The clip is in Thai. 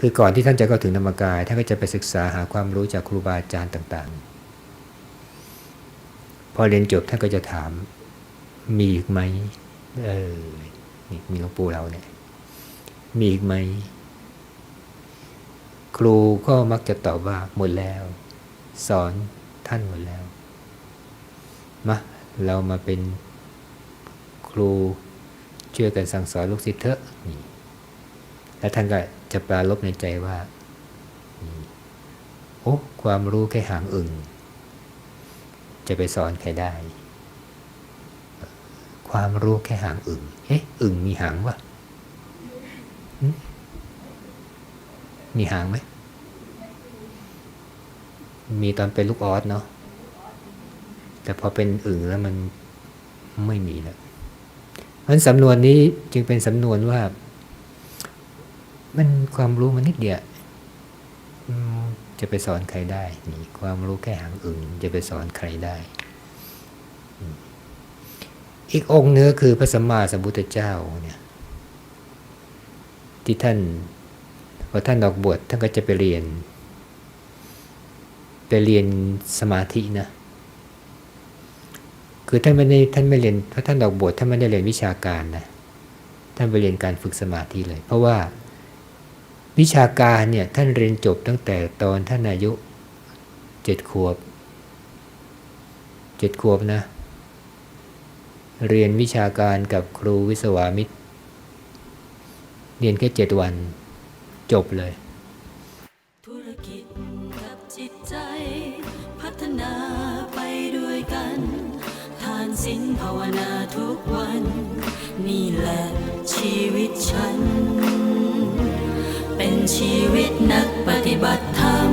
คือก่อนที่ท่านจะเข้าถึงธรรมกายท่านก็จะไปศึกษาหาความรู้จากครูบาอาจารย์ต่างๆ พอเรียนจบท่านก็จะถามมีอีกไหมเออนี่มีหลวงปู่เราเนี่ย มีอีกไหม ครูก็มักจะตอบว่าหมดแล้ว สอนท่านหมดแล้วมาเรามาเป็นครูช่วยกันสั่งสอนลูกศิษย์เถอะนี่ แล้วท่านก็จะปราลบในใจว่าโอ้ความรู้แค่หางอึ่งจะไปสอนใครได้ ความรู้แค่หางอึ่งเอ๊ะอึ่งมีหางวะมีหางไหม มีตอนเป็นลูกออสเนาะ แต่พอเป็นอึ่งแล้วมันไม่มีแล้วมันสำนวนนี้จึงเป็นสำนวนว่า มันความรู้มันนิดเดียวจะไปสอนใครได้ นี่ความรู้แค่หางอึ่งจะไปสอนใครได้ อีกองค์เนื้อคือพระสัมมาสัมพุทธเจ้าเนี่ยที่ท่านพอท่านออกบวชท่านก็จะไปเรียน ไปเรียนสมาธินะคือท่านไม่ได้ท่านไม่เรียนเพราะท่านออกบวชท่านไม่ได้เรียนวิชาการนะท่านไปเรียนการฝึกสมาธิเลย เพราะว่า วิชาการเนี่ยท่านเรียนจบตั้งแต่ตอนท่านอายุเจ็ดขวบเจ็ดขวบนะ เรียนวิชาการกับครูวิศวามิตร เรียนแค่เจ็ดวันจบเลย ธุรกิจกับจิตใจ พัฒนาไปด้วยกัน ทานศีลภาวนาทุกวัน ชีวิตนักปฏิบัติธรรม